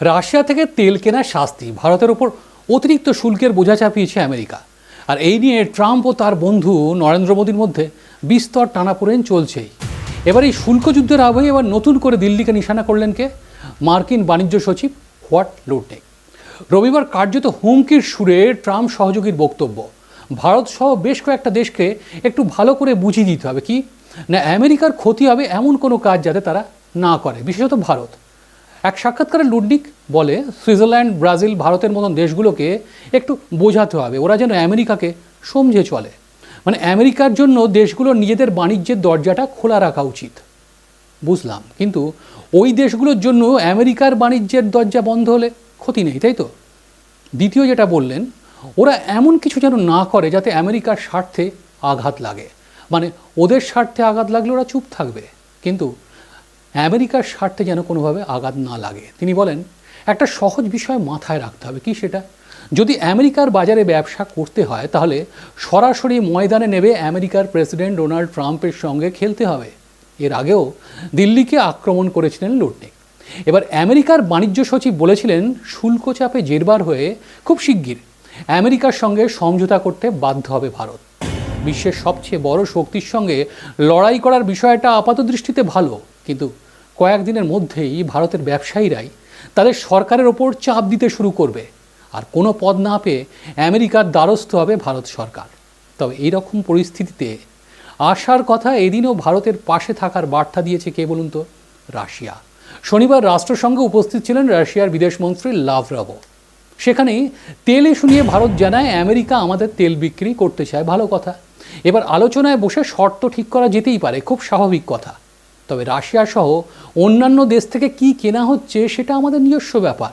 Russia থেকে তেল কেনার শাস্তি, ভারতের ওপর অতিরিক্ত শুল্কের বোঝা চাপিয়েছে আমেরিকা। আর এই নিয়ে ট্রাম্প ও তার বন্ধু নরেন্দ্র মোদীর মধ্যে বিস্তর টানাপোড়েন চলছেই। এবার এই শুল্ক যুদ্ধের আবহে এবার নতুন করে দিল্লিকে নিশানা করলেন কে? মার্কিন বাণিজ্য সচিব হোয়াট লুটনেক। রবিবার কার্যত হুমকির সুরে ট্রাম্প সহযোগীর বক্তব্য। ভারত সহ বেশ কয়েকটা দেশকে একটু ভালো করে বুঝিয়ে দিতে হবে, কি? না আমেরিকার ক্ষতি হবে এমন কোনো কাজ যাতে তারা না করে, বিশেষত ভারত। এক সাক্ষাৎকারে লুডনিক বলে, সুইজারল্যান্ড, ব্রাজিল, ভারতের মতন দেশগুলোকে একটু বোঝাতে হবে। ওরা যেন আমেরিকাকে সমঝে চলে। মানে আমেরিকার জন্য দেশগুলোর নিজেদের বাণিজ্যের দরজাটা খোলা রাখা উচিত। বুঝলাম। কিন্তু ওই দেশগুলোর জন্য আমেরিকার বাণিজ্যের দরজা বন্ধ হলে ক্ষতি নেই, তাই তো? দ্বিতীয় যেটা বললেন, ওরা এমন কিছু যেন না করে যাতে আমেরিকার স্বার্থে আঘাত লাগে। মানে ওদের স্বার্থে আঘাত লাগলে ওরা চুপ থাকবে। কিন্তু আমেরিকার স্বার্থে যেন কোনোভাবে আঘাত না লাগে। তিনি বলেন, একটা সহজ বিষয় মাথায় রাখতে হবে। কি সেটা? যদি আমেরিকার বাজারে ব্যবসা করতে হয়, তাহলে সরাসরি ময়দানে নেবে আমেরিকার প্রেসিডেন্ট ডোনাল্ড ট্রাম্পের সঙ্গে খেলতে হবে। এর আগেও দিল্লিকে আক্রমণ করেছিলেন লুটনিক এবার আমেরিকার বাণিজ্য সচিব বলেছিলেন শুল্ক চাপে জেরবার হয়ে খুব শিগগির আমেরিকার সঙ্গে সমঝোতা করতে বাধ্য হবে ভারত। বিশ্বের সবচেয়ে বড় শক্তির সঙ্গে লড়াই করার বিষয়টা আপাত দৃষ্টিতে ভালো, কিন্তু কয়েকদিনের মধ্যেই ভারতের ব্যবসায়ীরাই তাদের সরকারের ওপর চাপ দিতে শুরু করবে। আর কোনো পদ না পেয়ে আমেরিকার দ্বারস্থ হবে ভারত সরকার। তবে এই রকম পরিস্থিতিতে আসার কথা এদিনও ভারতের পাশে থাকার বার্তা দিয়েছে কে বলুন তো? রাশিয়া। শনিবার রাষ্ট্রসংঘে উপস্থিত ছিলেন রাশিয়ার বিদেশমন্ত্রী লাভরাভও সেখানেই তেল ইস্যু নিয়ে ভারত জানায়, আমেরিকা আমাদের তেল বিক্রি করতে চায়। ভালো কথা। এবার আলোচনায় বসে শর্ত ঠিক করা যেতেই পারে, খুব স্বাভাবিক কথা। তবে রাশিয়া সহ অন্যান্য দেশ থেকে কি কেনা হচ্ছে সেটা আমাদের নিজস্ব ব্যাপার।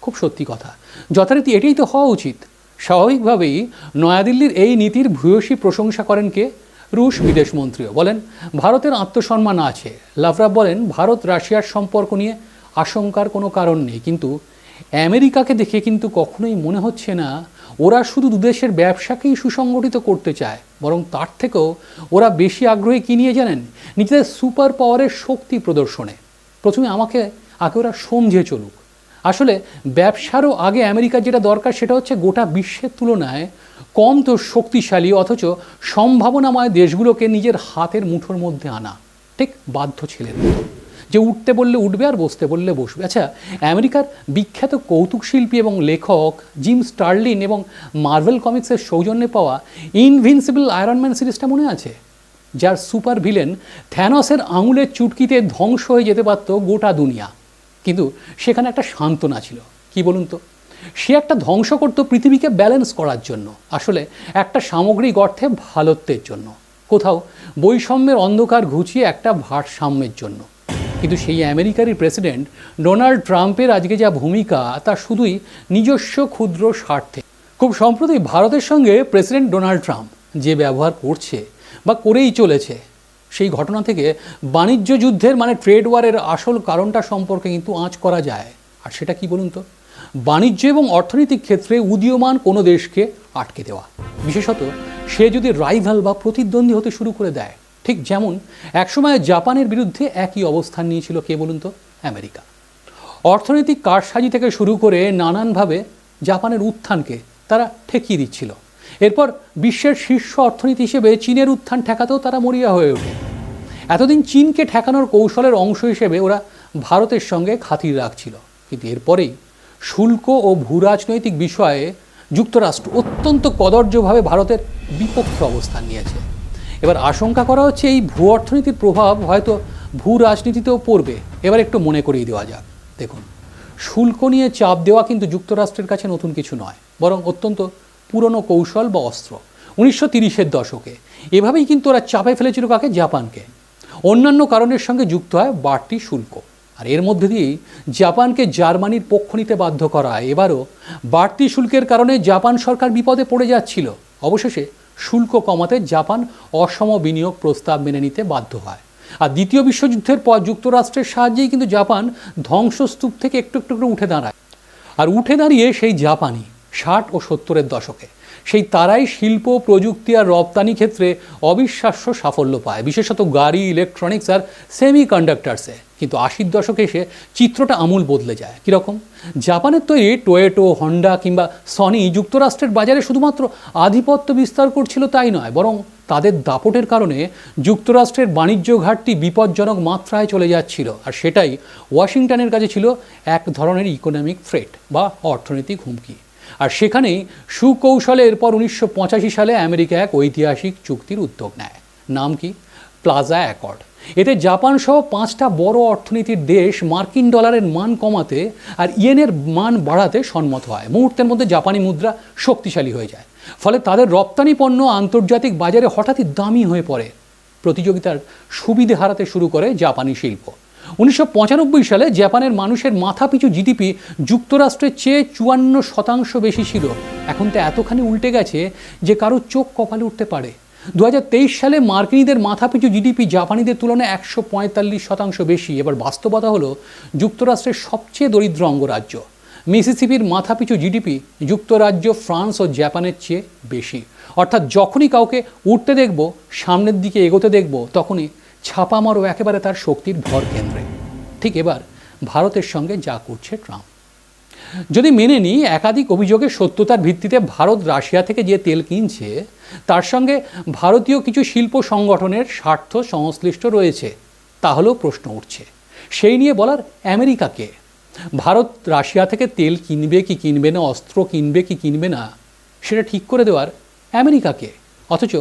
খুব সত্যি কথা। যথারীতি এটাই তো হওয়া উচিত। স্বাভাবিকভাবেই নয়াদিল্লির এই নীতির ভূয়সী প্রশংসা করেন কে? রুশ বিদেশমন্ত্রীও বলেন, ভারতের আত্মসম্মান আছে। লাভরাব বলেন, ভারত রাশিয়ার সম্পর্ক নিয়ে আশঙ্কার কোনো কারণ নেই। কিন্তু আমেরিকাকে দেখে কিন্তু কখনোই মনে হচ্ছে না ওরা শুধু দুদেশের ব্যবসাকেই সুসংগঠিত করতে চায়, বরং তার থেকেও ওরা বেশি আগ্রহী কী নিয়ে জানেন? নিজেদের সুপার পাওয়ারের শক্তি প্রদর্শনে। প্রথমে আমাকে, আগে ওরা সমঝে চলুক। আসলে ব্যবসারও আগে আমেরিকার যেটা দরকার সেটা হচ্ছে গোটা বিশ্বের তুলনায় কম তো শক্তিশালী, অথচ সম্ভাবনাময় দেশগুলোকে নিজের হাতের মুঠোর মধ্যে আনা। ঠিক বাধ্য ছিলেন যে উঠতে বললে উঠবে আর বসতে বললে বসবে। আচ্ছা আমেরিকার বিখ্যাত কৌতুক শিল্পী এবং লেখক জিম স্টার্লিন এবং মার্ভেল কমিক্সের সৌজন্যে পাওয়া ইনভিনসিবল আয়রনম্যান সিরিজটা মনে আছে? যার সুপার ভিলেন থ্যানসের আঙুলের চুটকিতে ধ্বংস হয়ে যেতে পারত গোটা দুনিয়া। কিন্তু সেখানে একটা সান্ত্বনা ছিল। কি বলুন তো? সে একটা ধ্বংস করতো পৃথিবীকে ব্যালেন্স করার জন্য। আসলে একটা সামগ্রিক অর্থে ভালত্বের জন্য। কোথাও বৈষম্যের অন্ধকার ঘুচিয়ে একটা ভারসাম্যের জন্য। কিন্তু সেই আমেরিকারই প্রেসিডেন্ট ডোনাল্ড ট্রাম্পের আজকে যা ভূমিকা, তা শুধুই নিজস্ব ক্ষুদ্র স্বার্থে। খুব সম্প্রতি ভারতের সঙ্গে প্রেসিডেন্ট ডোনাল্ড ট্রাম্প যে ব্যবহার করছে বা করেই চলেছে, সেই ঘটনা থেকে বাণিজ্য যুদ্ধের মানে ট্রেড ওয়ারের আসল কারণটা সম্পর্কে কিন্তু আঁচ করা যায়। আর সেটা কি বলুন তো? বাণিজ্য এবং অর্থনৈতিক ক্ষেত্রে উদীয়মান কোনো দেশকে আটকে দেওয়া। বিশেষত সে যদি রাইভাল বা প্রতিদ্বন্দ্বী হতে শুরু করে দেয় ঠিক যেমন একসময় জাপানের বিরুদ্ধে একই অবস্থান নিয়েছিল কে বলুন তো? আমেরিকা। অর্থনৈতিক কারসাজি থেকে শুরু করে নানানভাবে জাপানের উত্থানকে তারা ঠেকিয়ে দিচ্ছিল। এরপর বিশ্বের শীর্ষ অর্থনীতি হিসেবে চীনের উত্থান ঠেকাতেও তারা মরিয়া হয়ে ওঠে। এতদিন চীনকে ঠেকানোর কৌশলের অংশ হিসেবে ওরা ভারতের সঙ্গে খাতির রাখছিল। কিন্তু এরপরেই শুল্ক ও ভূরাজনৈতিক বিষয়ে যুক্তরাষ্ট্র অত্যন্ত কদর্যভাবে ভারতের বিপক্ষে অবস্থান নিয়েছে। এবার আশঙ্কা করা হচ্ছে এই ভূ অর্থনীতির প্রভাব হয়তো ভূ রাজনীতিতেও পড়বে। এবার একটু মনে করিয়ে দেওয়া যাক। দেখুন, শুল্ক নিয়ে চাপ দেওয়া কিন্তু যুক্তরাষ্ট্রের কাছে নতুন কিছু নয়, বরং অত্যন্ত পুরনো কৌশল বা অস্ত্র। উনিশশো তিরিশের দশকে এভাবেই কিন্তু ওরা চাপে ফেলেছিল কাকে? জাপানকে। অন্যান্য কারণের সঙ্গে যুক্ত হয় বাড়তি শুল্ক। আর এর মধ্যে দিয়েই জাপানকে জার্মানির পক্ষ নিতে বাধ্য করা এবারও বাড়তি শুল্কের কারণে জাপান সরকার বিপদে পড়ে যাচ্ছিল। অবশেষে শুল্ক কমাতে জাপান অসম বিনিয়োগ প্রস্তাব মেনে নিতে বাধ্য হয়। আর দ্বিতীয় বিশ্বযুদ্ধের পর যুক্তরাষ্ট্রের সাহায্যেই কিন্তু জাপান ধ্বংসস্তূপ থেকে একটু একটু করে উঠে দাঁড়ায়। আর উঠে দাঁড়িয়ে সেই জাপানি ষাট ও সত্তরের দশকে। সেই তারাই শিল্প, প্রযুক্তি আর রপ্তানি ক্ষেত্রে অবিশ্বাস্য সাফল্য পায়। বিশেষত গাড়ি ইলেকট্রনিক্স আর সেমি কন্ডাক্টার্সে কিন্তু আশির দশকে এসে চিত্রটা আমূল বদলে যায়। কীরকম? জাপানের তৈরি টোয়েটো হন্ডা কিংবা সনি যুক্তরাষ্ট্রের বাজারে শুধুমাত্র আধিপত্য বিস্তার করছিল তাই নয়, বরং তাদের দাপটের কারণে যুক্তরাষ্ট্রের বাণিজ্য ঘাটতি বিপজ্জনক মাত্রায় চলে যাচ্ছিল। আর সেটাই ওয়াশিংটনের কাছে ছিল এক ধরনের ইকোনমিক থ্রেট বা অর্থনৈতিক হুমকি। আর সেখানেই সুকৌশলে এরপর উনিশশো পঁচাশি সালে আমেরিকা এক ঐতিহাসিক চুক্তির উদ্যোগ নেয়। নাম কি? Plaza Accord. এতে জাপান সহ পাঁচটা বড় অর্থনীতির দেশ মার্কিন ডলারের মান কমাতে আর ইয়েনের মান বাড়াতে সম্মত হয়। মুহূর্তের মধ্যে জাপানি মুদ্রা শক্তিশালী হয়ে যায়। ফলে তাদের রপ্তানি পণ্য আন্তর্জাতিক বাজারে হঠাৎই দামি হয়ে পড়ে। প্রতিযোগিতার সুবিধে হারাতে শুরু করে জাপানি শিল্প। উনিশশো পঁচানব্বই সালে জাপানের মানুষের মাথাপিছু জিডিপি যুক্তরাষ্ট্রের চেয়ে চুয়ান্ন শতাংশ বেশি ছিল। এখন তো এতখানি উল্টে গেছে যে কারও চোখ কপালে উঠতে পারে। দু হাজার তেইশ সালে মার্কিনীদের মাথাপিছু জিডিপি জাপানিদের তুলনায় একশো পঁয়তাল্লিশ শতাংশ বেশি। এবার বাস্তবতা হলো যুক্তরাষ্ট্রের সবচেয়ে দরিদ্র অঙ্গরাজ্য। মিসিসিপির মাথাপিছু জিডিপি যুক্তরাজ্য, ফ্রান্স ও জাপানের চেয়ে বেশি। অর্থাৎ যখনই কাউকে উঠতে দেখব, সামনের দিকে এগোতে দেখব, তখনই ছাপা মারো একেবারে তার শক্তির ভর কেন্দ্রে। ঠিক এবার ভারতের সঙ্গে যা করছে ট্রাম্প। যদি মেনে নিই, একাধিক অভিযোগের সত্যতার ভিত্তিতে ভারত রাশিয়া থেকে যে তেল কিনছে, তার সঙ্গে ভারতীয় কিছু শিল্প সংগঠনের স্বার্থ সংশ্লিষ্ট রয়েছে, তাহলেও প্রশ্ন উঠছে, সেই নিয়ে বলার আমেরিকাকে ভারত রাশিয়া থেকে তেল কিনবে কি কিনবে না, অস্ত্র কিনবে কি কিনবে না, সেটা ঠিক করে দেওয়ার আমেরিকাকে অথচ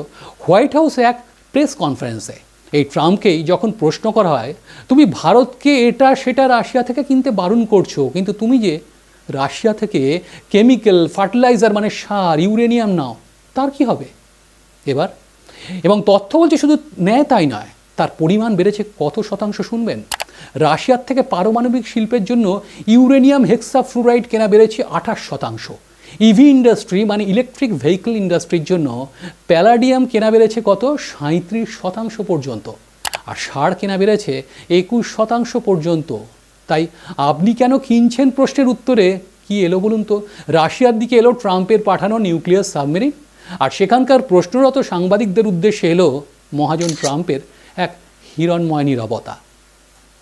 হোয়াইট হাউসে এক প্রেস কনফারেন্সে এই ট্রাম্পকেই যখন প্রশ্ন করা হয়, তুমি ভারতকে এটা, সেটা রাশিয়া থেকে কিনতে বারণ করছ, কিন্তু তুমি যে রাশিয়া থেকে কেমিক্যাল, ফার্টিলাইজার মানে সার, ইউরেনিয়াম নাও, তার কি হবে? এবার, এবং তথ্য বলছে শুধু নেয় তাই নয়, তার পরিমাণ বেড়েছে কত শতাংশ শুনবেন? রাশিয়ার থেকে পারমাণবিক শিল্পের জন্য ইউরেনিয়াম হেক্সা ফ্লুরাইড কেনা বেড়েছে আঠাশ শতাংশ। ইভি ইন্ডাস্ট্রি মানে ইলেকট্রিক ভেহিকল ইন্ডাস্ট্রির জন্য প্যালাডিয়াম কেনা বেড়েছে কত? সাঁত্রিশ শতাংশ পর্যন্ত। আর সার কেনা বেড়েছে একুশ শতাংশ পর্যন্ত। তাই আপনি কেন কিনছেন প্রশ্নের উত্তরে? কি এলো বলুন তো? রাশিয়ার দিকে এলো ট্রাম্পের পাঠানো নিউক্লিয়ার সাবমেরিন। আর সেখানকার প্রশ্নরত সাংবাদিকদের উদ্দেশ্যে এলো মহাজন ট্রাম্পের এক হিরণময় নিরবতা।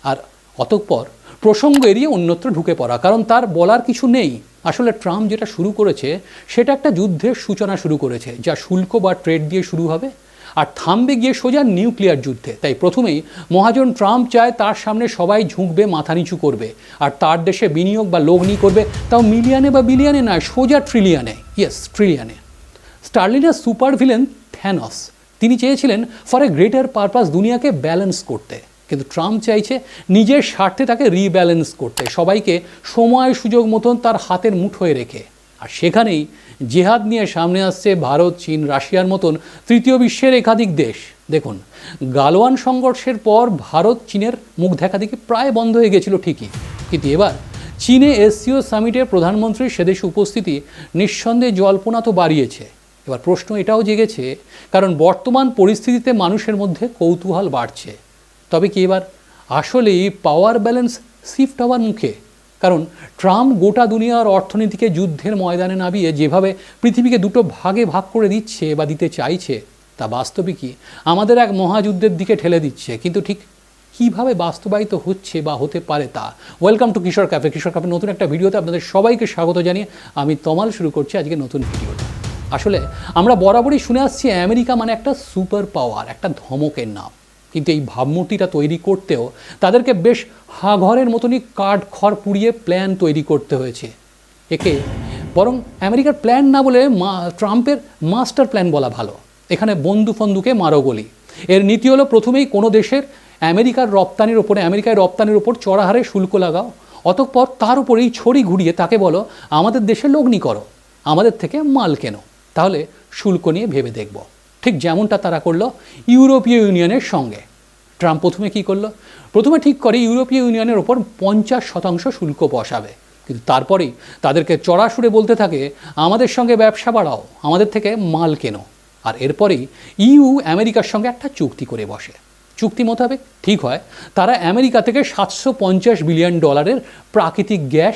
আর অতঃপর প্রসঙ্গ এড়িয়ে অন্যত্র ঢুকে পড়া, কারণ তার বলার কিছু নেই। আসলে ট্রাম্প যেটা শুরু করেছে, সেটা একটা যুদ্ধের সূচনা শুরু করেছে, যা শুল্ক বা ট্রেড দিয়ে শুরু হবে, আর থামবে গিয়ে সোজা নিউক্লিয়ার যুদ্ধে। তাই প্রথমেই মহাজন ট্রাম্প চায় তার সামনে সবাই ঝুঁকবে, মাথা নিচু করবে, আর তার দেশে বিনিয়োগ বা লগ্নি করবে, তাও মিলিয়নে বা বিলিয়নে নয়, সোজা ট্রিলিয়নে। ইয়েস, ট্রিলিয়নে। স্টার্লিনের সুপার ভিলেন থ্যানস, তিনি চেয়েছিলেন ফর এ গ্রেটার পারপাস দুনিয়াকে ব্যালেন্স করতে। কিন্তু ট্রাম্প চাইছে নিজের স্বার্থে তাকে রিব্যালেন্স করতে, সবাইকে সময় সুযোগ মতন তার হাতের মুঠোয় রেখে। আর সেখানেই জেহাদ নিয়ে সামনে আসছে ভারত, চীন, রাশিয়ার মতন তৃতীয় বিশ্বের একাধিক দেশ। দেখুন গালোয়ান সংঘর্ষের পর ভারত চীনের মুখ দেখা দেখি প্রায় বন্ধ হয়ে গেছিল ঠিকই। কিন্তু এবার চীনে এসসিও সামিটে প্রধানমন্ত্রীর সেদেশে উপস্থিতি নিঃসন্দেহে জল্পনা তো বাড়িয়েছে। এবার প্রশ্ন এটাও জেগেছে, কারণ বর্তমান পরিস্থিতিতে মানুষের মধ্যে কৌতূহল বাড়ছে। তবে কি এবার? আসলেই পাওয়ার ব্যালেন্স শিফট হওয়ার মুখে। কারণ ট্রাম্প গোটা দুনিয়ার অর্থনীতিকে যুদ্ধের ময়দানে নামিয়ে যেভাবে পৃথিবীকে দুটো ভাগে ভাগ করে দিচ্ছে বা দিতে চাইছে, তা বাস্তবিকই আমাদের এক মহাযুদ্ধের দিকে ঠেলে দিচ্ছে। কিন্তু ঠিক কীভাবে বাস্তবায়িত হচ্ছে বা হতে পারে তা? Welcome to Kishore cafe Kishore cafe নতুন একটা ভিডিওতে আপনাদের সবাইকে স্বাগত জানিয়ে আমি তমাল শুরু করছি আজকে নতুন ভিডিওটা আসলে আমরা বরাবরই শুনে আসছি আমেরিকা মানে একটা সুপার পাওয়ার একটা ধমকের নাম। কিন্তু এই ভাবমূর্তিটা তৈরি করতেও তাদেরকে বেশ হাঘরের মতনই কাঠ খড় পুড়িয়ে প্ল্যান তৈরি করতে হয়েছে। একে বরং আমেরিকার প্ল্যান না বলে মা, ট্রাম্পের মাস্টার প্ল্যান বলা ভালো। এখানে বন্ধু ফন্দুকে মারো গলি। এর নীতি হলো প্রথমেই কোনো দেশের আমেরিকার রপ্তানির ওপরে, আমেরিকায় রপ্তানির ওপর চড়া হারে শুল্ক লাগাও, অতঃপর তার উপরেই ছড়ি ঘুরিয়ে তাকে বলো, আমাদের দেশে লগ্নি করো, আমাদের থেকে মাল কেনো। তাহলে শুল্ক নিয়ে ভেবে দেখব। ঠিক যেমনটা তারা করল ইউরোপীয় ইউনিয়নের সঙ্গে। ট্রাম্প প্রথমে কি করল? প্রথমে ঠিক করে ইউরোপীয় ইউনিয়নের ওপর পঞ্চাশ শতাংশ শুল্ক বসাবে। কিন্তু তারপরেই তাদেরকে চড়া সুরে বলতে থাকে, আমাদের সঙ্গে ব্যবসা বাড়াও, আমাদের থেকে মাল কেনো। আর এরপরেই ইউ আমেরিকার সঙ্গে একটা চুক্তি করে বসে। চুক্তি মোতাবেক ঠিক হয়, তারা আমেরিকা থেকে সাতশো পঞ্চাশ বিলিয়ন ডলারের প্রাকৃতিক গ্যাস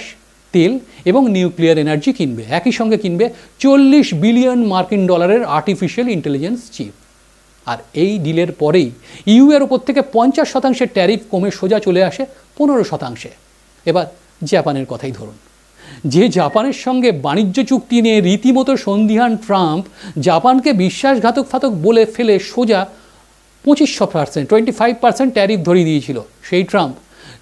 তেল এবং নিউক্লিয়ার এনার্জি কিনবে। একই সঙ্গে কিনবে চল্লিশ বিলিয়ন মার্কিন ডলারের আর্টিফিশিয়াল ইন্টেলিজেন্স চিপ আর এই ডিলের পরেই ইউ এর ওপর থেকে পঞ্চাশ শতাংশের ট্যারিফ কমে সোজা চলে আসে পনেরো শতাংশে। এবার জাপানের কথাই ধরুন। যে জাপানের সঙ্গে বাণিজ্য চুক্তি নিয়ে রীতিমতো সন্ধিহান ট্রাম্প জাপানকে বিশ্বাসঘাতক ফাতক বলে ফেলে সোজা পঁচিশশো percent twenty five percent tariff ধরিয়ে দিয়েছিল। সেই ট্রাম্প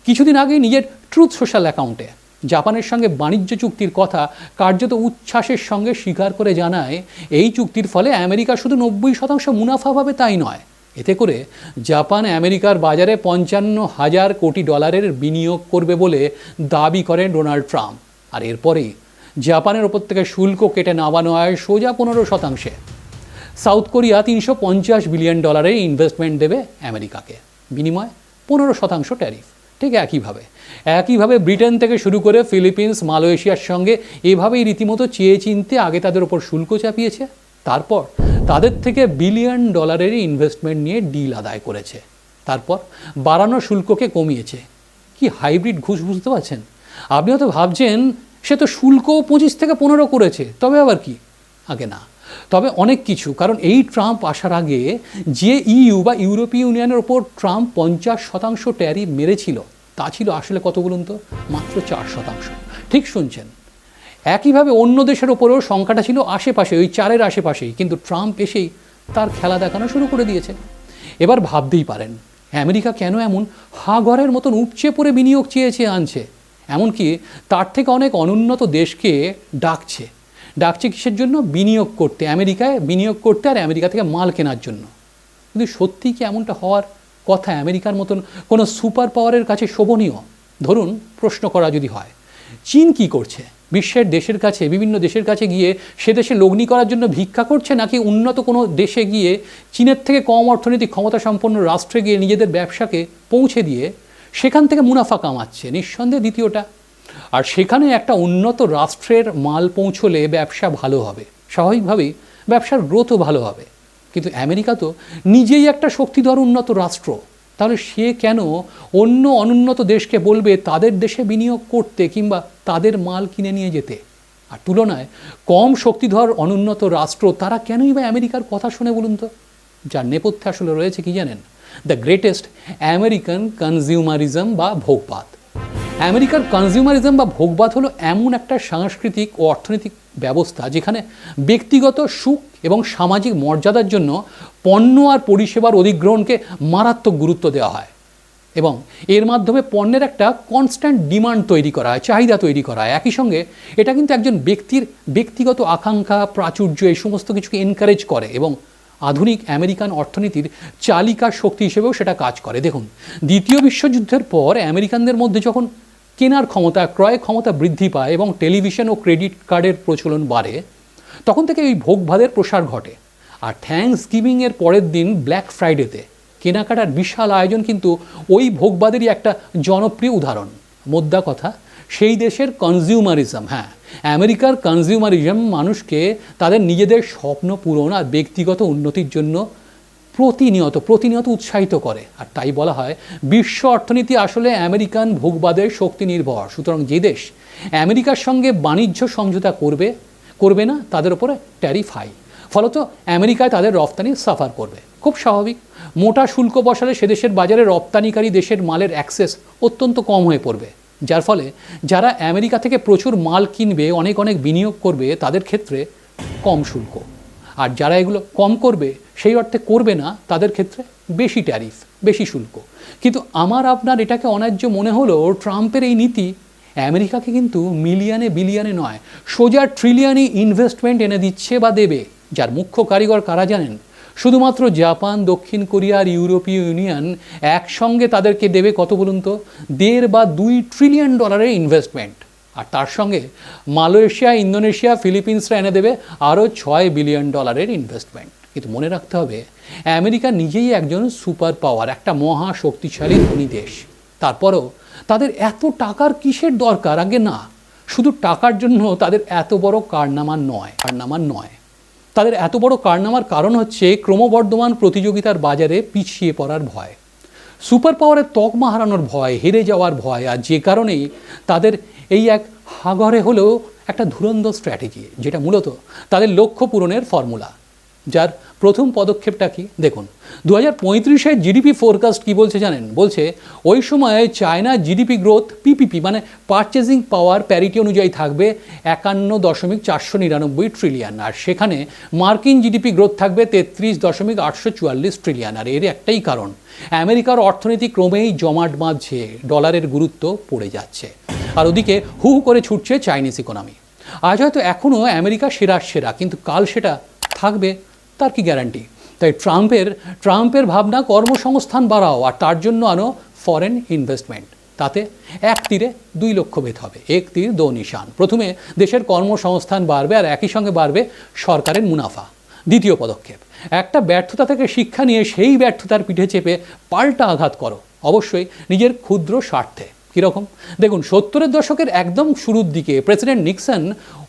কিছুদিন আগেই নিজের ট্রুথ সোশ্যাল অ্যাকাউন্টে জাপানের সঙ্গে বাণিজ্য চুক্তির কথা কার্যত উচ্ছ্বাসের সঙ্গে স্বীকার করে জানায়, এই চুক্তির ফলে আমেরিকা শুধু নব্বই শতাংশ মুনাফা পাবে তাই নয়। এতে করে জাপান আমেরিকার বাজারে পঞ্চান্ন হাজার কোটি ডলারের বিনিয়োগ করবে বলে দাবি করেন ডোনাল্ড ট্রাম্প। আর এরপরেই জাপানের ওপর থেকে শুল্ক কেটে নামানো হয় সোজা পনেরো শতাংশে। সাউথ কোরিয়া তিনশো পঞ্চাশ বিলিয়ন ডলারের ইনভেস্টমেন্ট দেবে আমেরিকাকে। বিনিময় পনেরো শতাংশ ট্যারিফ। ঠিক একইভাবে। একইভাবে ব্রিটেন থেকে শুরু করে ফিলিপিন্স, মালয়েশিয়ার সঙ্গে এভাবেই রীতিমতো চেয়ে চিনতে আগে তাদের ওপর শুল্ক চাপিয়েছে। তারপর তাদের থেকে বিলিয়ন ডলারের ইনভেস্টমেন্ট নিয়ে ডিল আদায় করেছে। তারপর বাড়ানো শুল্ককে কমিয়েছে। কি হাইব্রিড ঘুষ বুঝতে পারছেন? আপনি হয়তো ভাবছেন, সে তো শুল্ক পঁচিশ থেকে পনেরো করেছে, তবে আবার কি? আগে না। তবে অনেক কিছু, কারণ এই ট্রাম্প আসার আগে যে ইইউ বা ইউরোপীয় ইউনিয়নের ওপর ট্রাম্প পঞ্চাশ শতাংশ ট্যারিফ মেরেছিল, তা ছিল আসলে কত বলুন তো? মাত্র চার শতাংশ। ঠিক শুনছেন? একইভাবে অন্য দেশের ওপরেও সংখ্যাটা ছিল আশেপাশে, ওই চারের আশেপাশেই, কিন্তু ট্রাম্প এসেই তার খেলা দেখানো শুরু করে দিয়েছে। এবার ভাবতেই পারেন, আমেরিকা কেন এমন হাগরের মতন উপচে পড়ে বিনিয়োগ চেয়েছে, আনছে? এমনকি তার থেকে অনেক অনুন্নত দেশকে ডাকছে। ডাকছে কিসের জন্য? বিনিয়োগ করতে, আমেরিকায় বিনিয়োগ করতে আর আমেরিকা থেকে মাল কেনার জন্য। কিন্তু সত্যি কি এমনটা হওয়ার কথা? আমেরিকার মতন কোনো সুপার পাওয়ারের কাছে শোভনীয়? ধরুন, প্রশ্ন করা যদি হয়, চীন কি করছে? বিশ্বের দেশের কাছে, বিভিন্ন দেশের কাছে গিয়ে সে দেশে লগ্নি করার জন্য ভিক্ষা করছে নাকি উন্নত কোনো দেশে গিয়ে চীনের থেকে কম অর্থনৈতিক ক্ষমতা সম্পন্ন রাষ্ট্রে গিয়ে নিজেদের ব্যবসাকে পৌঁছে দিয়ে সেখান থেকে মুনাফা কামাচ্ছে? নিঃসন্দেহে দ্বিতীয়টা আর সেখানে একটা উন্নত রাষ্ট্রের মাল পৌঁছলে ব্যবসা ভালো হবে। স্বাভাবিকভাবেই ব্যবসার গ্রোথও ভালো হবে। কিন্তু আমেরিকা তো নিজেই একটা শক্তিধর উন্নত রাষ্ট্র। তাহলে সে কেন অন্য অনুন্নত দেশকে বলবে তাদের দেশে বিনিয়োগ করতে কিংবা তাদের মাল কিনে নিয়ে যেতে? আর তুলনায় কম শক্তিধর অনুন্নত রাষ্ট্র তারা কেনই বা আমেরিকার কথা শুনে বলুন তো? যার নেপথ্যে আসলে রয়েছে কি জানেন? দ্য গ্রেটেস্ট আমেরিকান কনজিউমারিজম বা ভোগবাদ আমেরিকার কনজিউমারিজম বা ভোগবাদ হলো এমন একটা সাংস্কৃতিক ও অর্থনৈতিক ব্যবস্থা যেখানে ব্যক্তিগত সুখ এবং সামাজিক মর্যাদার জন্য পণ্য আর পরিষেবার অধিগ্রহণকে মারাত্মক গুরুত্ব দেওয়া হয় এবং এর মাধ্যমে পণ্যের একটা কনস্ট্যান্ট ডিমান্ড তৈরি করা হয়, চাহিদা তৈরি করা হয়। একই সঙ্গে এটা কিন্তু একজন ব্যক্তির ব্যক্তিগত আকাঙ্ক্ষা, প্রাচুর্য এই সমস্ত কিছুকে এনকারেজ করে এবং আধুনিক আমেরিকান অর্থনীতির চালিকা শক্তি হিসেবেও সেটা কাজ করে। দেখুন, দ্বিতীয় বিশ্বযুদ্ধের পর আমেরিকানদের মধ্যে যখন কেনার ক্ষমতা ক্রয় ক্ষমতা বৃদ্ধি পায় এবং টেলিভিশন ও ক্রেডিট কার্ডের প্রচলন বাড়ে, তখন থেকে এই ভোগভাদের প্রসার ঘটে। আর থ্যাঙ্কস গিভিংয়ের পরের দিন ব্ল্যাক ফ্রাইডেতে কেনাকাটার বিশাল আয়োজন কিন্তু ওই ভোগবাদেরই একটা জনপ্রিয় উদাহরণ। মোদ্দা কথা, সেই দেশের কনজিউমারিজম হ্যাঁ আমেরিকার কনজিউমারিজম মানুষকে তাদের নিজেদের স্বপ্ন পূরণ আর ব্যক্তিগত উন্নতির জন্য প্রতিনিয়ত প্রতিনিয়ত উৎসাহিত করে। আর তাই বলা হয়, বিশ্ব অর্থনীতি আসলে আমেরিকান ভোগবাদের শক্তি নির্ভর। সুতরাং যে দেশ আমেরিকার সঙ্গে বাণিজ্য সমঝোতা করবে করবে না, তাদের ওপরে ট্যারিফ হাই। ফলত আমেরিকায় তাদের রপ্তানি সাফার করবে। খুব স্বাভাবিক। মোটা শুল্ক বসালে সে দেশের বাজারে রপ্তানিকারী দেশের মালের অ্যাক্সেস অত্যন্ত কম হয়ে পড়বে। যার ফলে যারা আমেরিকা থেকে প্রচুর মাল কিনবে, অনেক অনেক বিনিয়োগ করবে, তাদের ক্ষেত্রে কম শুল্ক। আর যারা এগুলো কম করবে, সেই অর্থে করবে না, তাদের ক্ষেত্রে বেশি ট্যারিফ, বেশি শুল্ক। কিন্তু আমার আপনার এটাকে অন্যায্য মনে হলো, ট্রাম্পের এই নীতি আমেরিকাকে কিন্তু মিলিয়নে বিলিয়নে নয়, সোজা ট্রিলিয়নে ইনভেস্টমেন্ট এনে দিচ্ছে বা দেবে, যার মুখ্য কারিগর কারা জানেন? শুধুমাত্র জাপান, দক্ষিণ কোরিয়া আর ইউরোপীয় ইউনিয়ন একসঙ্গে তাদেরকে দেবে কত বলুন তো? দেড় বা দুই ট্রিলিয়ন ডলারের ইনভেস্টমেন্ট। আর তার সঙ্গে মালয়েশিয়া, ইন্দোনেশিয়া, ফিলিপিন্সরা এনে দেবে আরও ছয় বিলিয়ন ডলারের ইনভেস্টমেন্ট কিন্তু মনে রাখতে হবে, আমেরিকা নিজেই একজন সুপার পাওয়ার একটা মহা শক্তিশালী ধনী দেশ। তারপরও তাদের এত টাকার কিসের দরকার? আগে না, শুধু টাকার জন্য তাদের এত বড় কারনামা নয় কারনামা নয়। তাদের এত বড় কারনামার কারণ হচ্ছে ক্রমবর্ধমান প্রতিযোগিতার বাজারে পিছিয়ে পড়ার ভয়। সুপার পাওয়ারের তকমা হারানোর ভয়, হেরে যাওয়ার ভয়, আর যে কারণেই তাদের এই এক হাগরে হলেও একটা ধুরন্ধর স্ট্র্যাটেজি যেটা মূলত তাদের লক্ষ্য পূরণের ফর্মুলা যার প্রথম পদক্ষেপটা কি? দেখুন দু হাজার পঁয়ত্রিশে জিডিপি ফোরকাস্ট কি বলছে জানেন? বলছে, ওই সময়ে চায়না জিডিপি গ্রোথ পিপিপি মানে পারচেজিং পাওয়ার প্যারিটি অনুযায়ী থাকবে একান্ন দশমিক চারশো নিরানব্বই ট্রিলিয়ন আর সেখানে মার্কিন জিডিপি গ্রোথ থাকবে তেত্রিশ দশমিক আটশো চুয়াল্লিশ ট্রিলিয়ন আর এর একটাই কারণ, আমেরিকার অর্থনীতি ক্রমেই জমাট বাঁধছে ডলারের গুরুত্ব পড়ে যাচ্ছে। আর ওদিকে হু হু করে ছুটছে চাইনিজ ইকোনমি। আজ হয়তো এখনও আমেরিকা সেরা সেরা, কিন্তু কাল সেটা থাকবে, তার কি গ্যারান্টি? তাই ট্রাম্পের ট্রাম্পের ভাবনা কর্মসংস্থান বাড়াও, আর তার জন্য আনো ফরেন ইনভেস্টমেন্ট তাতে এক তীরে দুই লক্ষ ভেদ হবে, এক তীর দো নিশান। প্রথমে দেশের কর্মসংস্থান বাড়বে আর একই সঙ্গে বাড়বে সরকারের মুনাফা। দ্বিতীয় পদক্ষেপ, একটা ব্যর্থতা থেকে শিক্ষা নিয়ে সেই ব্যর্থতার পিঠে চেপে পাল্টা আঘাত করো। অবশ্যই নিজের ক্ষুদ্র স্বার্থে। কীরকম? দেখুন, সত্তরের দশকের একদম শুরুর দিকে প্রেসিডেন্ট নিক্সন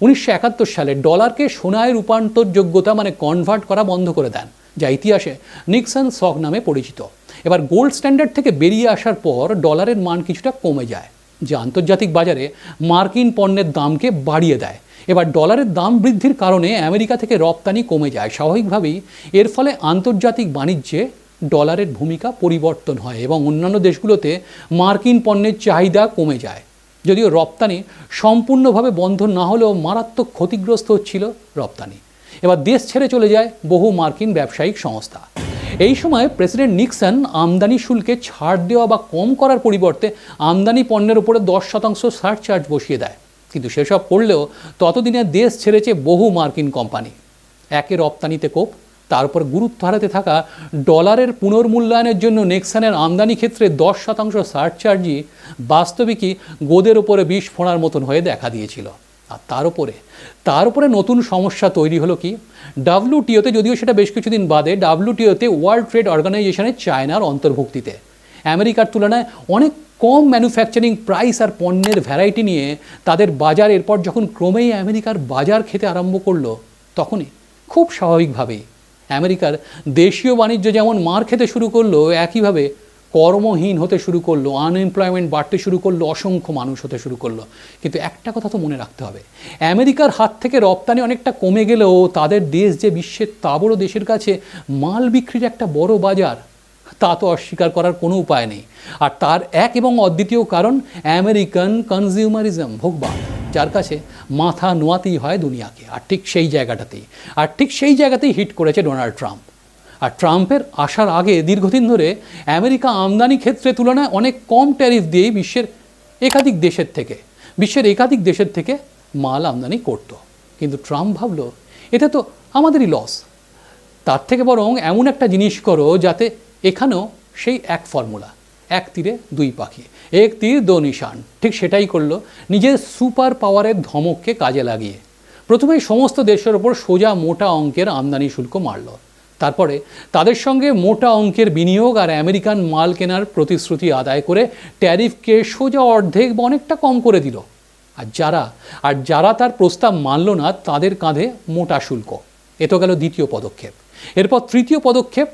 উনিশশো একাত্তর সালে ডলারকে সোনায় রূপান্তর যোগ্যতা মানে কনভার্ট করা বন্ধ করে দেন, যা ইতিহাসে নিক্সন সক নামে পরিচিত। এবার গোল্ড স্ট্যান্ডার্ড থেকে বেরিয়ে আসার পর ডলারের মান কিছুটা কমে যায়, যা আন্তর্জাতিক বাজারে মার্কিন পণ্যের দামকে বাড়িয়ে দেয়। এবার ডলারের দাম বৃদ্ধির কারণে আমেরিকা থেকে রপ্তানি কমে যায়, স্বাভাবিকভাবেই এর ফলে আন্তর্জাতিক বাণিজ্যে ডলারের ভূমিকা পরিবর্তন হয় এবং অন্যান্য দেশগুলোতে মার্কিন পণ্যের চাহিদা কমে যায়। যদিও রপ্তানি সম্পূর্ণভাবে বন্ধ না হলেও মারাত্মক ক্ষতিগ্রস্ত হচ্ছিল রপ্তানি। এবার দেশ ছেড়ে চলে যায় বহু মার্কিন ব্যবসায়িক সংস্থা। এই সময় প্রেসিডেন্ট নিক্সন আমদানি শুল্কে ছাড় দেওয়া বা কম করার পরিবর্তে আমদানি পণ্যের উপরে দশ শতাংশ সারচার্জ বসিয়ে দেয়। কিন্তু সেসব করলেও ততদিনে দেশ ছেড়েছে বহু মার্কিন কোম্পানি। একে রপ্তানিতে কোপ তারপর গুরুত্ব হারাতে থাকা ডলারের পুনর্মূল্যায়নের জন্য নেক্সানের আমদানি ক্ষেত্রে দশ শতাংশ সারচার্জই বাস্তবিকই গোদের ওপরে বিষ ফোঁড়ার মতন হয়ে দেখা দিয়েছিল। আর তার উপরে তার উপরে নতুন সমস্যা তৈরি হলো কি? ডাব্লিউটিওতে যদিও সেটা বেশ কিছুদিন বাদে, ডাব্লিউটিওতে ওয়ার্ল্ড ট্রেড অর্গানাইজেশনে চায়নার অন্তর্ভুক্তিতে। আমেরিকার তুলনায় অনেক কম ম্যানুফ্যাকচারিং প্রাইস আর পণ্যের ভ্যারাইটি নিয়ে তাদের বাজার এরপর যখন ক্রমেই আমেরিকার বাজার খেতে আরম্ভ করল, তখনই খুব স্বাভাবিকভাবেই আমেরিকার দেশীয় বাণিজ্য যেমন মার খেতে শুরু করল, একইভাবে কর্মহীন হতে শুরু করল আনএমপ্লয়মেন্ট বাড়তে শুরু করল, অসংখ্য মানুষ হতে শুরু করল। কিন্তু একটা কথা তো মনে রাখতে হবে, আমেরিকার হাত থেকে রপ্তানি অনেকটা কমে গেলেও তাদের দেশ যে বিশ্বের তা বড় দেশের কাছে মাল বিক্রির একটা বড় বাজার, তা তো অস্বীকার করার কোনো উপায় নেই। আর তার এক এবং অদ্বিতীয় কারণ আমেরিকান কনজিউমারিজম ভোগবাদ যার কাছে মাথা নোয়াতেই হয় দুনিয়াকে, আর ঠিক সেই জায়গাটাতেই। আর ঠিক সেই জায়গাতেই হিট করেছে ডোনাল্ড ট্রাম্প। আর ট্রাম্পের আসার আগে দীর্ঘদিন ধরে আমেরিকা আমদানি ক্ষেত্রে তুলনায় অনেক কম ট্যারিফ দিয়েই বিশ্বের একাধিক দেশের থেকে, বিশ্বের একাধিক দেশের থেকে মাল আমদানি করত। কিন্তু ট্রাম্প ভাবলো এতে তো আমাদেরই লস তার থেকে বরং এমন একটা জিনিস করো যাতে এখানেও সেই এক ফর্মুলা এক তীরে দুই পাখি, এক তীর দো নিশান। ঠিক সেটাই করল, নিজের সুপার পাওয়ারের ধমককে কাজে লাগিয়ে। প্রথমে সমস্ত দেশের ওপর সোজা মোটা অঙ্কের আমদানি শুল্ক মারল। তারপরে তাদের সঙ্গে মোটা অঙ্কের বিনিয়োগ আর আমেরিকান মাল কেনার প্রতিশ্রুতি আদায় করে ট্যারিফকে সোজা অর্ধেক বা অনেকটা কম করে দিল। আর যারা আর যারা তার প্রস্তাব মানল না, তাদের কাঁধে মোটা শুল্ক। এ তো গেল দ্বিতীয় পদক্ষেপ। এরপর তৃতীয় পদক্ষেপ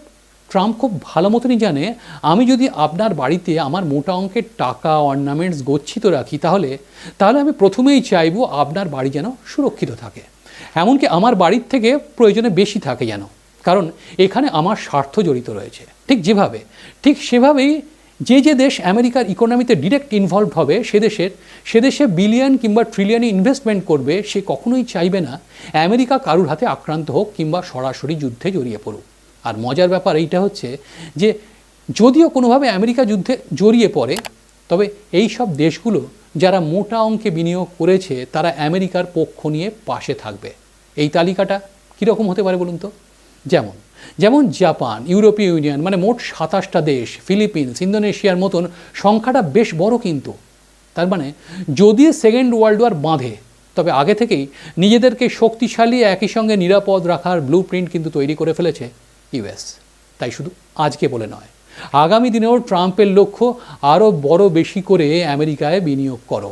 ট্রাম্প খুব ভালো মতনই জানে, আমি যদি আপনার বাড়িতে আমার মোটা অঙ্কের টাকা অর্নামেন্টস গচ্ছিত রাখি তাহলে তাহলে আমি প্রথমেই চাইব আপনার বাড়ি যেন সুরক্ষিত থাকে। এমনকি আমার বাড়ির থেকে প্রয়োজনে বেশি থাকে যেন, কারণ এখানে আমার স্বার্থ জড়িত রয়েছে। ঠিক যেভাবে, ঠিক সেভাবেই যে যে দেশ আমেরিকার ইকোনমিতে ডিরেক্ট ইনভলভ হবে, সে দেশের, সে দেশে বিলিয়ন কিংবা ট্রিলিয়নে ইনভেস্টমেন্ট করবে, সে কখনোই চাইবে না আমেরিকা কারুর হাতে আক্রান্ত হোক কিংবা সরাসরি যুদ্ধে জড়িয়ে পড়ুক। আর মজার ব্যাপার এইটা হচ্ছে যে যদিও কোনোভাবে আমেরিকা যুদ্ধে জড়িয়ে পড়ে, তবে এই সব দেশগুলো যারা মোটা অঙ্কে বিনিয়োগ করেছে, তারা আমেরিকার পক্ষ নিয়ে পাশে থাকবে। এই তালিকাটা কীরকম হতে পারে বলুন তো? যেমন যেমন জাপান, ইউরোপীয় ইউনিয়ন মানে মোট সাতাশটা দেশ, ফিলিপিন্স, ইন্দোনেশিয়ার মতন সংখ্যাটা বেশ বড় কিন্তু। তার মানে যদি সেকেন্ড ওয়ার্ল্ড ওয়ার বাঁধে, তবে আগে থেকেই নিজেদেরকে শক্তিশালী একই সঙ্গে নিরাপদ রাখার ব্লু প্রিন্ট কিন্তু তৈরি করে ফেলেছে। ইউএস। তাই শুধু আজকে বলে নয়, আগামী দিনেও ট্রাম্পের লক্ষ্য আরও বড় বেশি করে আমেরিকায় বিনিয়োগ করো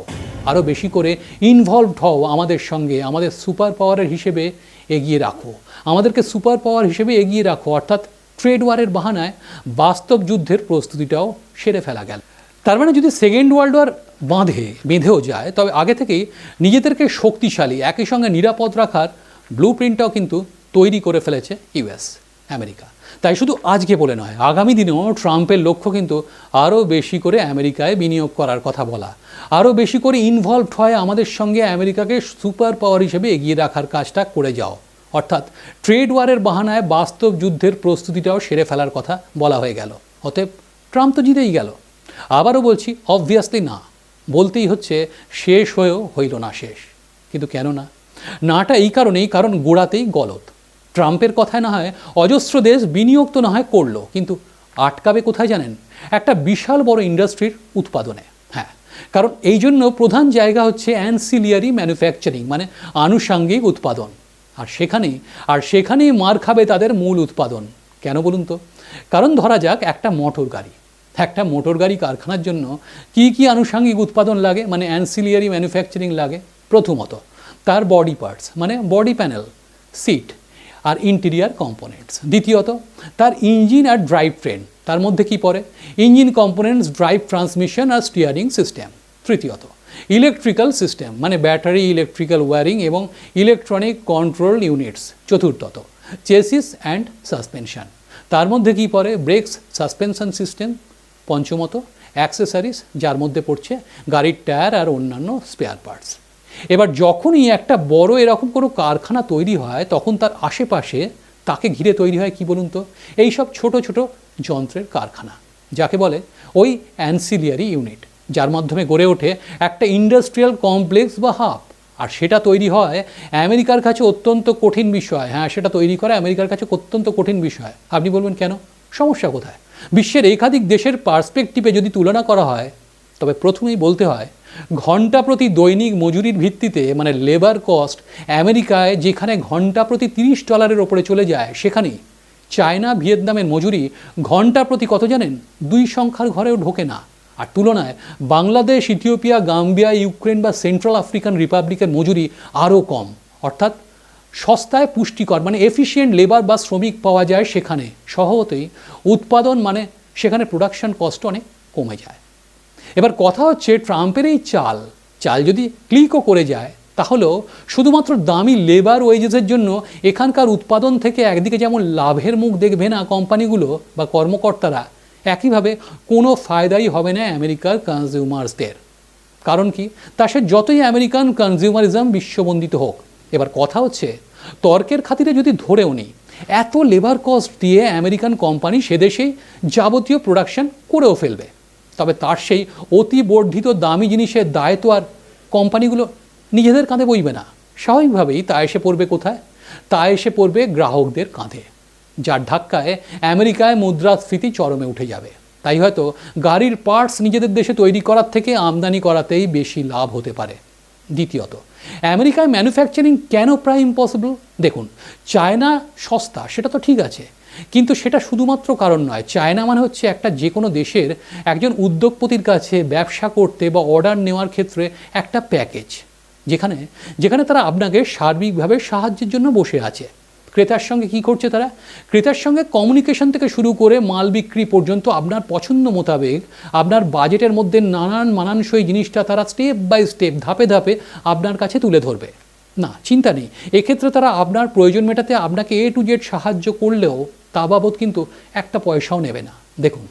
আরও বেশি করে ইনভলভড হও আমাদের সঙ্গে, আমাদের সুপার পাওয়ারের হিসেবে এগিয়ে রাখো, আমাদেরকে সুপার পাওয়ার হিসেবে এগিয়ে রাখো, অর্থাৎ ট্রেড ওয়ারের বাহানায় বাস্তব যুদ্ধের প্রস্তুতিটাও সেরে ফেলা গেল। তার মানে যদি সেকেন্ড ওয়ার্ল্ড ওয়ার বাঁধে, বেঁধেও যায়, তবে আগে থেকেই নিজেদেরকে শক্তিশালী, একই সঙ্গে নিরাপদ রাখার ব্লু প্রিন্টটাও কিন্তু তৈরি করে ফেলেছে ইউএস। আমেরিকা। তাই শুধু আজকে বলে নয়, আগামী দিনেও ট্রাম্পের লক্ষ্য কিন্তু আরও বেশি করে আমেরিকায় বিনিয়োগ করার কথা বলা। আরও বেশি করে ইনভলভড হয় আমাদের সঙ্গে আমেরিকাকে সুপার পাওয়ার হিসেবে এগিয়ে রাখার কাজটা করে যাও। অর্থাৎ ট্রেড ওয়ারের বাহানায় বাস্তব যুদ্ধের প্রস্তুতিটাও সেরে ফেলার কথা বলা হয়ে গেল। অতএব ট্রাম্প তো জিতেই গেল। আবারও বলছি অবভিয়াসলি না। বলতেই হচ্ছে, শেষ হয়েও হইল না শেষ। কিন্তু কেন না নাটা এই কারণেই, কারণ গোড়াতেই গলত। ট্রাম্পের কথায় না হয়, অজস্র দেশ বিনিয়োগ তো না হয় করল, কিন্তু আটকাবে কোথায় জানেন? একটা বিশাল বড় ইন্ডাস্ট্রির উৎপাদনে। হ্যাঁ কারণ এই জন্য প্রধান জায়গা হচ্ছে অ্যানসিলিয়ারি ম্যানুফ্যাকচারিং মানে আনুষাঙ্গিক উৎপাদন। আর সেখানেই আর সেখানেই মার খাবে তাদের মূল উৎপাদন। কেন বলুন তো? কারণ ধরা যাক একটা মোটর গাড়ি। একটা মোটর গাড়ি কারখানার জন্য কি কি আনুষাঙ্গিক উৎপাদন লাগে মানে অ্যানসিলিয়ারি ম্যানুফ্যাকচারিং লাগে? প্রথমত, তার বডি পার্টস মানে বডি প্যানেল, সিট। আর ইন্টেরিয়ার কম্পোনেন্টস দ্বিতীয়ত, তার ইঞ্জিন আর ড্রাইভ ট্রেন তার মধ্যে কি পড়ে? ইঞ্জিন কম্পোনেন্টস ড্রাইভ ট্রান্সমিশন আর স্টিয়ারিং সিস্টেম তৃতীয়ত ইলেকট্রিক্যাল সিস্টেম মানে ব্যাটারি ইলেকট্রিক্যাল ওয়্যারিং এবং ইলেকট্রনিক কন্ট্রোল ইউনিটস চতুর্থত চেসিস অ্যান্ড সাসপেনশন তার মধ্যে কি পড়ে? ব্রেকস সাসপেনশন সিস্টেম পঞ্চমত অ্যাক্সেসরিজ যার মধ্যে পড়ছে গাড়ির টায়ার আর অন্যান্য স্পেয়ার পার্টস এবার যখনই একটা বড় এরকম কোনো কারখানা তৈরি হয়, তখন তার আশেপাশে তাকে ঘিরে তৈরি হয় কি বলুন তো? এইসব ছোট ছোট যন্ত্রের কারখানা, যাকে বলে ওই অ্যান্সিলিয়ারি ইউনিট যার মাধ্যমে গড়ে ওঠে একটা ইন্ডাস্ট্রিয়াল কমপ্লেক্স বা হাব আর সেটা তৈরি হয় আমেরিকার কাছে অত্যন্ত কঠিন বিষয়। হ্যাঁ সেটা তৈরি করা আমেরিকার কাছে অত্যন্ত কঠিন বিষয়। আপনি বলবেন কেন? সমস্যা কোথায়? বিশ্বের একাধিক দেশের পার্সপেক্টিভে যদি তুলনা করা হয় তবে প্রথমেই বলতে হয়, ঘণ্টা প্রতি দৈনিক মজুরির ভিত্তিতে মানে লেবার কস্ট আমেরিকায় যেখানে ঘণ্টা প্রতি তিরিশ ডলারের ওপরে চলে যায়, সেখানেই। চায়না, ভিয়েতনামের মজুরি ঘণ্টা প্রতি কত জানেন? দুই সংখ্যার ঘরেও ঢোকে না। আর তুলনায় বাংলাদেশ, ইথিওপিয়া, গাম্বিয়া, ইউক্রেন বা সেন্ট্রাল আফ্রিকান রিপাবলিকের মজুরি আরও কম। অর্থাৎ সস্তায় পুষ্টিকর মানে এফিসিয়েন্ট লেবার বা শ্রমিক পাওয়া যায় সেখানে। স্বভাবতই উৎপাদন মানে সেখানে প্রোডাকশন কস্ট অনেক কমে যায়। এবার কথা হচ্ছে ট্রাম্পের এই চাল চাল যদি ক্লিকও করে যায়, তাহলেও শুধুমাত্র দামি লেবার ওয়েজেসের জন্য এখানকার উৎপাদন থেকে একদিকে যেমন লাভের মুখ দেখবে না কোম্পানিগুলো বা কর্মকর্তারা, একইভাবে কোনো ফায়দাই হবে না আমেরিকার কনজিউমার্সদের কারণ কি? তা সে যতই আমেরিকান কনজিউমারিজম বিশ্ববন্দিত হোক। এবার কথা হচ্ছে, তর্কের খাতিরে যদি ধরেও নিই, এত লেবার কস্ট দিয়ে আমেরিকান কোম্পানি সে দেশেই যাবতীয় প্রোডাকশন করেও ফেলবে। তবে তার সেই অতি বর্ধিত দামি জিনিসের দায় তো আর কোম্পানিগুলো নিজেদের কাঁধে বইবে না। স্বাভাবিকভাবেই তা এসে পড়বে কোথায়? তা এসে পড়বে গ্রাহকদের কাঁধে, যার ধাক্কায় আমেরিকায় মুদ্রাস্ফীতি চরমে উঠে যাবে। তাই হয়তো গাড়ির পার্টস নিজেদের দেশে তৈরি করার থেকে আমদানি করাতেই বেশি লাভ হতে পারে। দ্বিতীয়ত, আমেরিকায় ম্যানুফ্যাকচারিং কেন প্রায় ইম্পসিবল দেখুন, চায়না সস্তা, সেটা তো ঠিক আছে কিন্তু সেটা শুধুমাত্র কারণ নয়। চায়না মানে হচ্ছে একটা যে কোনো দেশের একজন উদ্যোগপতির কাছে ব্যবসা করতে বা অর্ডার নেওয়ার ক্ষেত্রে একটা প্যাকেজ, যেখানে যেখানে তারা আপনাকে সার্বিকভাবে সাহায্যের জন্য বসে আছে। ক্রেতার সঙ্গে কি করছে তারা? ক্রেতার সঙ্গে কমিউনিকেশন থেকে শুরু করে মাল বিক্রি পর্যন্ত আপনার পছন্দ মোতাবেক আপনার বাজেটের মধ্যে নানান মানানসই জিনিসটা তারা স্টেপ বাই স্টেপ ধাপে ধাপে আপনার কাছে তুলে ধরবে। না, চিন্তা নেই। এক্ষেত্রে তারা আপনার প্রয়োজন মেটাতে আপনাকে এ টু জেড সাহায্য করলেও তা বাবদ কিন্তু একটা পয়সাও নেবে না। দেখুন,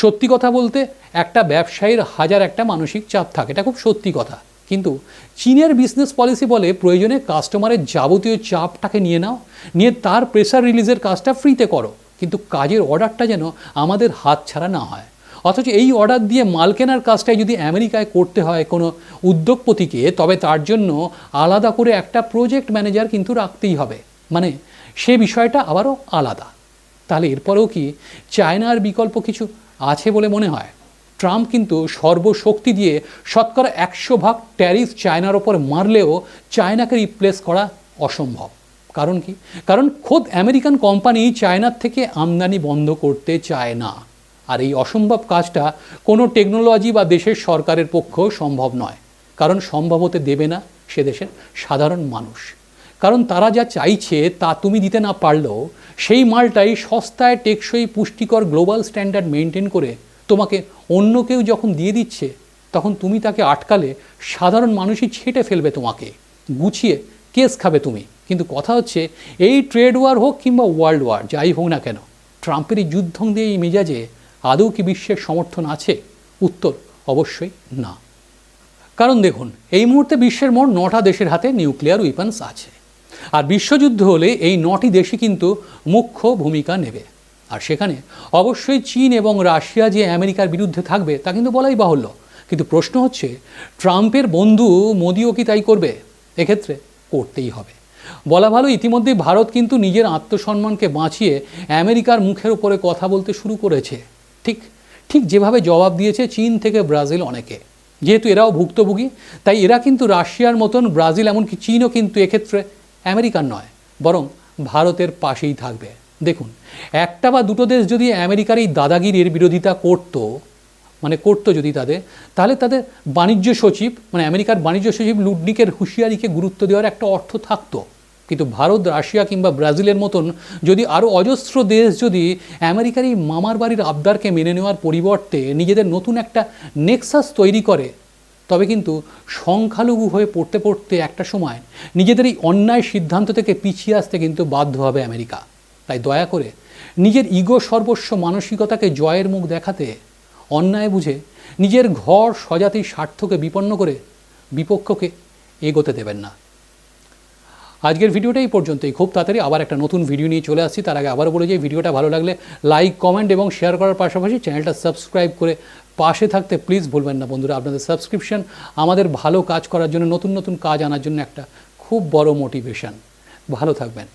সত্যি কথা বলতে একটা ব্যবসায়ীর হাজার একটা মানসিক চাপ থাকে, এটা খুব সত্যি কথা। কিন্তু চীনের বিজনেস পলিসি বলে প্রয়োজনে কাস্টমারের যাবতীয় চাপটাকে নিয়ে নাও, নিয়ে তার প্রেসার রিলিজের কাজটা ফ্রিতে করো। কিন্তু কাজের অর্ডারটা যেন আমাদের হাত ছাড়া না হয়। অথচ এই অর্ডার দিয়ে মাল কেনার কাজটাই যদি আমেরিকায় করতে হয় কোনো উদ্যোগপতিকে, তবে তার জন্য আলাদা করে একটা প্রজেক্ট ম্যানেজার কিন্তু রাখতেই হবে। মানে সে বিষয়টা আবারও আলাদা। তাহলে এরপরেও কি চায়নার বিকল্প কিছু আছে বলে মনে হয়? ট্রাম্প কিন্তু সর্বশক্তি দিয়ে শতকরা একশো ভাগ ট্যারিফ চায়নার ওপর মারলেও চায়নাকে রিপ্লেস করা অসম্ভব। কারণ কি? কারণ খোদ আমেরিকান কোম্পানি চায়নার থেকে আমদানি বন্ধ করতে চায় না। আর এই অসম্ভব কাজটা কোনো টেকনোলজি বা দেশের সরকারের পক্ষেও সম্ভব নয়। কারণ সম্ভব হতে দেবে না সে দেশের সাধারণ মানুষ। কারণ তারা যা চাইছে তা তুমি দিতে না পারলেও সেই মালটাই সস্তায় টেকসই পুষ্টিকর গ্লোবাল স্ট্যান্ডার্ড মেনটেন করে তোমাকে অন্য কেউ যখন দিয়ে দিচ্ছে, তখন তুমি তাকে আটকালে সাধারণ মানুষই ছেটে ফেলবে তোমাকে। গুছিয়ে কেস খাবে তুমি। কিন্তু কথা হচ্ছে, এই ট্রেড ওয়ার হোক কিংবা ওয়ার্ল্ড ওয়ার, যাই হোক না কেন ট্রাম্পের এই যুদ্ধ দিয়ে এই মেজাজে আদৌ কি বিশ্বের সমর্থন আছে? উত্তর অবশ্যই না। কারণ দেখুন, এই মুহূর্তে বিশ্বের মোট নটা দেশের হাতে নিউক্লিয়ার উইপন্স আছে। আর বিশ্বযুদ্ধ হলে এই নটি দেশই কিন্তু মুখ্য ভূমিকা নেবে। আর সেখানে অবশ্যই চীন এবং রাশিয়া যে আমেরিকার বিরুদ্ধে থাকবে, তা কিন্তু বলাই বাহুল্য। কিন্তু প্রশ্ন হচ্ছে, ট্রাম্পের বন্ধু মোদিও কি তাই করবে? এক্ষেত্রে করতেই হবে। বলা ভালো ইতিমধ্যেই ভারত কিন্তু নিজের আত্মসম্মানকে বাঁচিয়ে আমেরিকার মুখের উপরে কথা বলতে শুরু করেছে। ঠিক ঠিক যেভাবে জবাব দিয়েছে চীন থেকে ব্রাজিল অনেকে। যেহেতু এরাও ভুক্তভোগী, তাই এরা কিন্তু রাশিয়ার মতন ব্রাজিল, এমনকি চীনও কিন্তু এক্ষেত্রে আমেরিকার নয়, বরং ভারতের পাশেই থাকবে। দেখুন, একটা বা দুটো দেশ যদি আমেরিকার এই দাদাগিরির বিরোধিতা করতো মানে করতো যদি তাদের, তাহলে তাদের বাণিজ্য সচিব মানে আমেরিকার বাণিজ্য সচিব লুডনিকের হুঁশিয়ারিকে গুরুত্ব দেওয়ার একটা অর্থ থাকতো। কিন্তু ভারত, রাশিয়া কিংবা ব্রাজিলের মতন যদি আরও অজস্র দেশ যদি আমেরিকার এই মামার বাড়ির আবদারকে মেনে নেওয়ার পরিবর্তে নিজেদের নতুন একটা নেক্সাস তৈরি করে তবে কিন্তু সংখ্যালঘু হয়ে পড়তে পড়তে একটা সময় নিজেদের এই অন্যায় সিদ্ধান্ত থেকে পিছিয়ে আসতে কিন্তু বাধ্য হবে আমেরিকা। তাই দয়া করে নিজের ইগো সর্বস্ব মানসিকতাকে জয়ের মুখ দেখাতে, অন্যায় বুঝে নিজের ঘর সজাতির স্বার্থকে বিপন্ন করে বিপক্ষকে এগোতে দেবেন না। আজকের ভিডিওটা এই পর্যন্তই। খুব তাড়াতাড়ি আবার একটা নতুন ভিডিও নিয়ে চলে আসছি। তার আগে আবার বলে যে ভিডিওটা ভালো লাগলে লাইক কমেন্ট এবং শেয়ার করার পাশাপাশি চ্যানেলটা সাবস্ক্রাইব করে পাশে থাকতে প্লিজ ভুলবেন না বন্ধুরা, আপনাদের সাবস্ক্রিপশন আমাদের ভালো কাজ করার জন্য, নতুন নতুন কাজ আনার জন্য একটা খুব বড় মোটিভেশান ভালো থাকবেন।